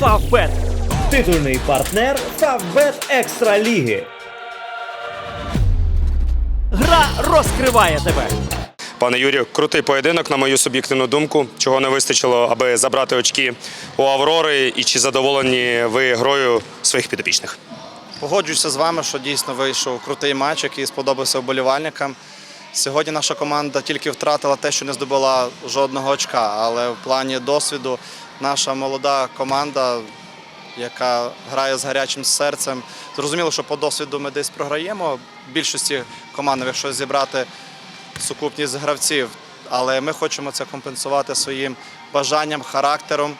Фавбет. Титульний партнер Фавбет Екстра Ліги. Гра розкриває тебе. Пане Юрію, крутий поєдинок, на мою суб'єктивну думку. Чого не вистачило, аби забрати очки у Аврори, і чи задоволені ви грою своїх підопічних? Погоджуюся з вами, що дійсно вийшов крутий матч, який сподобався вболівальникам. Сьогодні наша команда тільки втратила те, що не здобула жодного очка, але в плані досвіду наша молода команда, яка грає з гарячим серцем, зрозуміло, що по досвіду ми десь програємо. Більшості команд, якщо зібрати сукупність гравців, але ми хочемо це компенсувати своїм бажанням, характером,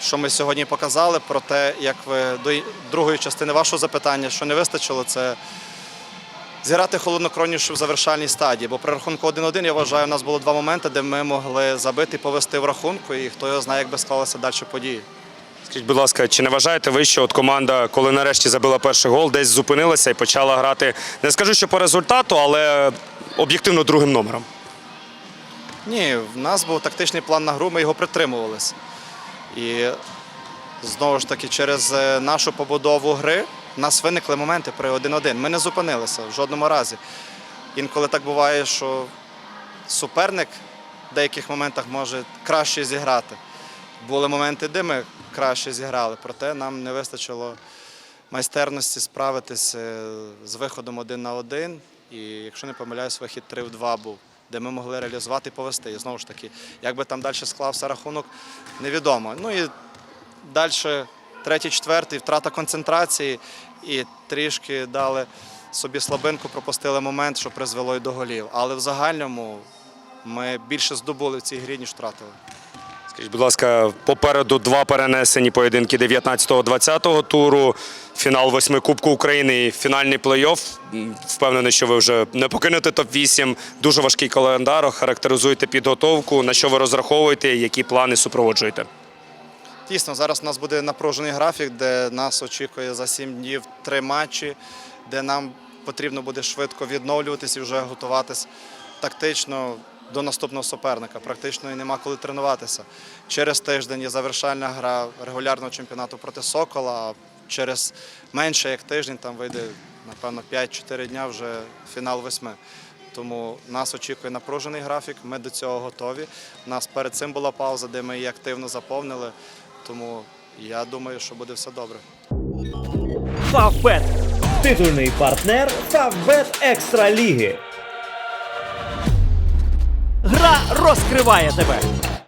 що ми сьогодні показали, про те, як ви до другої частини вашого запитання, що не вистачило, це зіграти холоднокровніше в завершальній стадії. Бо при рахунку 1-1, я вважаю, у нас було два моменти, де ми могли забити і повести в рахунку, і хто його знає, як би склалися далі події. Скажіть, будь ласка, чи не вважаєте ви, що от команда, коли нарешті забила перший гол, десь зупинилася і почала грати, не скажу, що по результату, але об'єктивно другим номером? Ні, в нас був тактичний план на гру, ми його притримувалися. І знову ж таки, через е, нашу побудову гри в нас виникли моменти при 1-1. Ми не зупинилися в жодному разі. Інколи так буває, що суперник в деяких моментах може краще зіграти. Були моменти, де ми краще зіграли, проте нам не вистачило майстерності справитися з виходом один на один. І якщо не помиляюсь, вихід 3 в 2 був, де ми могли реалізувати і повести. І знову ж таки, як би там далі склався рахунок, невідомо. Ну і далі третій, четвертий, втрата концентрації і трішки дали собі слабинку, пропустили момент, що призвело і до голів. Але в загальному ми більше здобули в цій грі, ніж втратили. Скажіть, будь ласка, попереду два перенесені поєдинки 19-20 туру, фінал восьми Кубку України і фінальний плей-офф. Впевнений, що ви вже не покинете топ-8. Дуже важкий календар. Характеризуєте підготовку. На що ви розраховуєте, які плани супроводжуєте? Дійсно, зараз у нас буде напружений графік, де нас очікує за 7 днів три матчі, де нам потрібно буде швидко відновлюватися і вже готуватись тактично до наступного суперника. Практично і нема коли тренуватися. Через тиждень є завершальна гра регулярного чемпіонату проти Сокола. А через менше як тиждень там вийде, напевно, 5-4 дня вже фінал восьми. Тому нас очікує напружений графік, ми до цього готові. У нас перед цим була пауза, де ми її активно заповнили. Тому я думаю, що буде все добре. Фавбет. Титульний партнер Фавбет Екстра Ліги. Гра розкриває тебе.